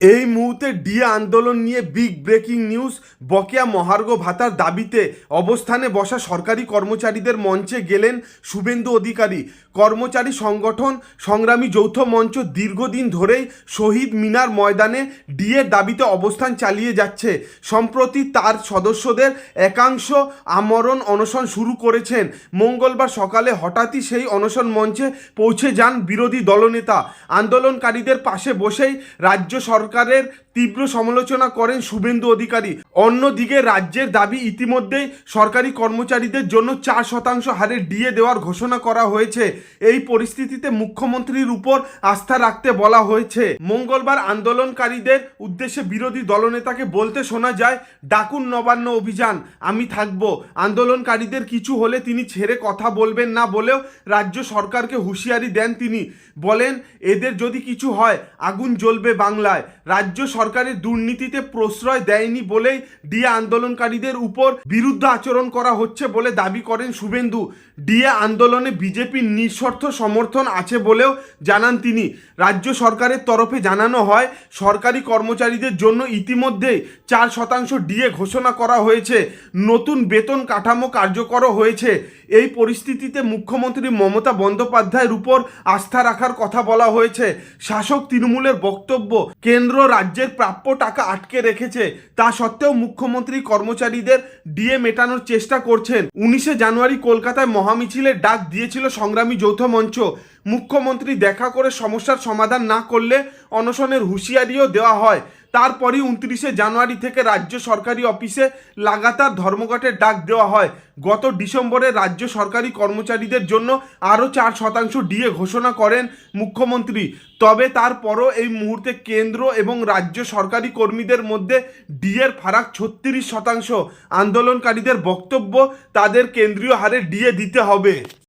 এই মুহূর্তে ডিএ আন্দোলন নিয়ে বিগ ব্রেকিং নিউজ। বকেয়া মহার্ঘ ভাতার দাবিতে অবস্থানে বসা সরকারি কর্মচারীদের মঞ্চে গেলেন শুভেন্দু অধিকারী। কর্মচারী সংগঠন সংগ্রামী যৌথ মঞ্চ দীর্ঘদিন ধরেই শহীদ মিনার ময়দানে ডিএর দাবিতে অবস্থান চালিয়ে যাচ্ছে। সম্প্রতি তার সদস্যদের একাংশ আমরণ অনশন শুরু করেছেন। মঙ্গলবার সকালে হঠাৎই সেই অনশন মঞ্চে পৌঁছে যান বিরোধী দলনেতা। আন্দোলনকারীদের পাশে বসেই রাজ্য সরকারের তীব্র সমালোচনা করেন শুভেন্দু অধিকারী। অন্যদিকে রাজ্যের দাবি ইতিমধ্যেই সরকারি কর্মচারীদের জন্য চার শতাংশ হারে ডিএ দেওয়ার ঘোষণা করা হয়েছে। এই পরিস্থিতিতে মুখ্যমন্ত্রীর উপর আস্থা রাখতে বলা হয়েছে। মঙ্গলবার আন্দোলনকারীদের উদ্দেশ্যে বিরোধী দলনেতাকে বলতে শোনা যায়, ডাকুন নবান্ন অভিযান, আমি থাকব। আন্দোলনকারীদের কিছু হলে তিনি ছেড়ে কথা বলবেন না বলেও রাজ্য সরকারকে হুঁশিয়ারি দেন তিনি। বলেন, এদের যদি কিছু হয়, আগুন জ্বলবে বাংলায়। রাজ্য সরকারের দুর্নীতিতে প্রশ্রয় দেয়নি বলেই ডিএ আন্দোলনকারীদের উপর বিরুদ্ধ আচরণ করা হচ্ছে বলে দাবি করেন শুভেন্দু। ডিএ আন্দোলনে বিজেপির নিঃশর্ত সমর্থন আছে বলেও জানান তিনি। রাজ্য সরকারের তরফে জানানো হয়, সরকারি কর্মচারীদের জন্য ইতিমধ্যেই চার শতাংশ ডিএ ঘোষণা করা হয়েছে। নতুন বেতন কাঠামো কার্যকর হয়েছে। এই পরিস্থিতিতে মুখ্যমন্ত্রী মমতা বন্দ্যোপাধ্যায়ের উপর আস্থা রাখার কথা বলা হয়েছে। শাসক তৃণমূলের বক্তব্য, কেন্দ্র রাজ্যের প্রাপ্য টাকা আটকে রেখেছে। তা সত্ত্বেও মুখ্যমন্ত্রী কর্মচারীদের ডিএ মেটানোর চেষ্টা করছেন। উনিশে জানুয়ারি কলকাতায় মহামিছিলের ডাক দিয়েছিল সংগ্রামী যৌথ মঞ্চ। মুখ্যমন্ত্রী দেখা করে সমস্যার সমাধান না করলে অনশনের হুঁশিয়ারিও দেওয়া হয়। তারপরই উনত্রিশে জানুয়ারি থেকে রাজ্য সরকারি অফিসে লাগাতার ধর্মঘটের ডাক দেওয়া হয়। গত ডিসেম্বরে রাজ্য সরকারি কর্মচারীদের জন্য আরও চার শতাংশ ডিএ ঘোষণা করেন মুখ্যমন্ত্রী। তবে তারপরও এই মুহূর্তে কেন্দ্র এবং রাজ্য সরকারি কর্মীদের মধ্যে ডিএর ফারাক ছত্রিশ শতাংশ। আন্দোলনকারীদের বক্তব্য, তাদের কেন্দ্রীয় হারে ডিএ দিতে হবে।